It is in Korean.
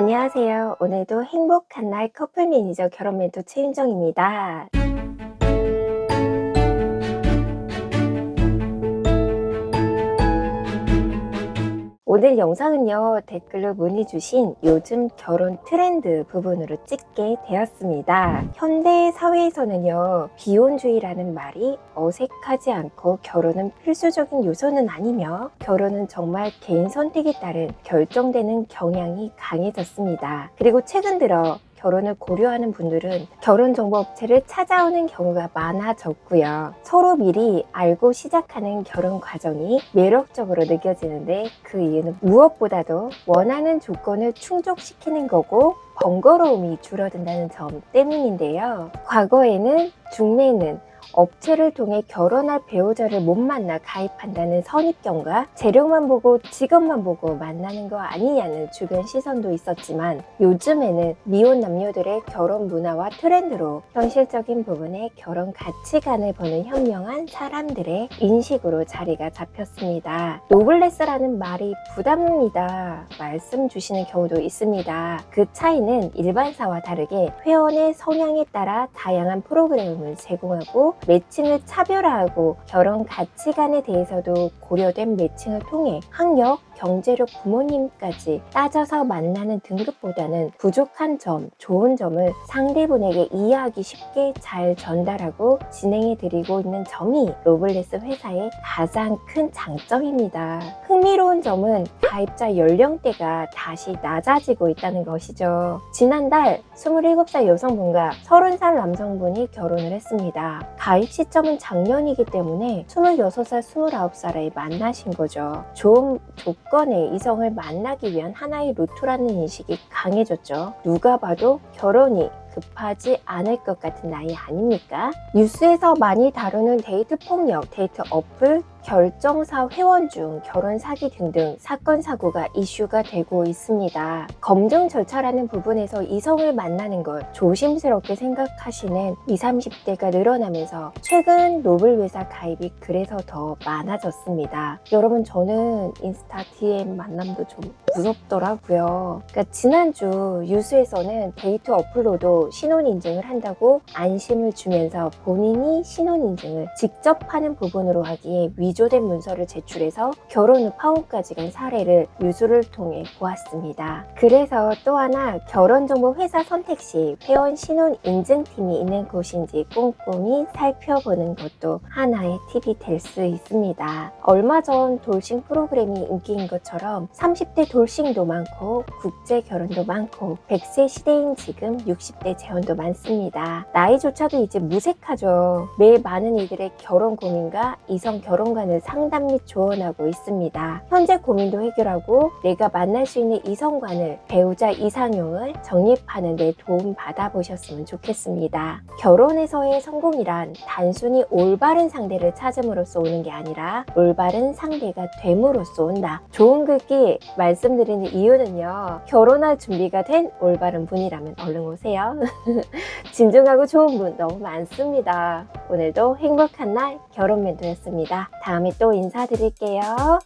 안녕하세요. 오늘도 행복한 날 커플 매니저 결혼 멘토 최윤정입니다. 오늘 영상은요, 댓글로 문의 주신 요즘 결혼 트렌드 부분으로 찍게 되었습니다. 현대 사회에서는요, 비혼주의라는 말이 어색하지 않고 결혼은 필수적인 요소는 아니며 결혼은 정말 개인 선택에 따른 결정되는 경향이 강해졌습니다. 그리고 최근 들어 결혼을 고려하는 분들은 결혼 정보 업체를 찾아오는 경우가 많아졌고요. 서로 미리 알고 시작하는 결혼 과정이 매력적으로 느껴지는데 그 이유는 무엇보다도 원하는 조건을 충족시키는 거고 번거로움이 줄어든다는 점 때문인데요. 과거에는 중매는 업체를 통해 결혼할 배우자를 못 만나 가입한다는 선입견과 재력만 보고 직업만 보고 만나는 거 아니냐는 주변 시선도 있었지만 요즘에는 미혼 남녀들의 결혼 문화와 트렌드로 현실적인 부분에 결혼 가치관을 보는 현명한 사람들의 인식으로 자리가 잡혔습니다. 노블레스라는 말이 부담입니다. 말씀 주시는 경우도 있습니다. 그 차이는 일반사와 다르게 회원의 성향에 따라 다양한 프로그램을 제공하고 매칭을 차별화하고 결혼 가치관에 대해서도 고려된 매칭을 통해 학력, 경제력 부모님까지 따져서 만나는 등급보다는 부족한 점, 좋은 점을 상대분에게 이해하기 쉽게 잘 전달하고 진행해 드리고 있는 점이 로블레스 회사의 가장 큰 장점입니다. 흥미로운 점은 가입자 연령대가 다시 낮아지고 있다는 것이죠. 지난달 27살 여성분과 30살 남성분이 결혼을 했습니다. 가입 시점은 작년이기 때문에 26살, 29살에 만나신 거죠. 좋은 조건의 이성을 만나기 위한 하나의 루트라는 인식이 강해졌죠. 누가 봐도 결혼이 급하지 않을 것 같은 나이 아닙니까? 뉴스에서 많이 다루는 데이트 폭력, 데이트 어플, 결정사 회원 중 결혼 사기 등등 사건 사고가 이슈가 되고 있습니다. 검증 절차라는 부분에서 이성을 만나는 걸 조심스럽게 생각하시는 20, 30대가 늘어나면서 최근 노블 회사 가입이 그래서 더 많아졌습니다. 여러분 저는 인스타 DM 만남도 좀 무섭더라고요. 그러니까 지난주 뉴스에서는 데이트 어플로도 신원 인증을 한다고 안심을 주면서 본인이 신원 인증을 직접 하는 부분으로 하기에 위 조된 문서를 제출해서 결혼 후 파혼까지 간 사례를 뉴스를 통해 보았습니다. 그래서 또 하나 결혼정보 회사 선택 시 회원 신원 인증팀이 있는 곳인지 꼼꼼히 살펴보는 것도 하나의 팁이 될 수 있습니다. 얼마 전 돌싱 프로그램이 인기인 것처럼 30대 돌싱도 많고 국제 결혼도 많고 100세 시대인 지금 60대 재혼도 많습니다. 나이조차도 이제 무색하죠. 매일 많은 이들의 결혼 고민과 이성 결혼 관을 상담 및 조언하고 있습니다. 현재 고민도 해결하고 내가 만날 수 있는 이성관을 배우자 이상형을 정립하는 데 도움 받아보셨으면 좋겠습니다. 결혼에서의 성공이란 단순히 올바른 상대를 찾음으로써 오는 게 아니라 올바른 상대가 됨으로써 온다. 좋은 글귀 말씀드리는 이유는요. 결혼할 준비가 된 올바른 분이라면 얼른 오세요. 진중하고 좋은 분 너무 많습니다. 오늘도 행복한 날 결혼 멘토였습니다. 다음에 또 인사드릴게요.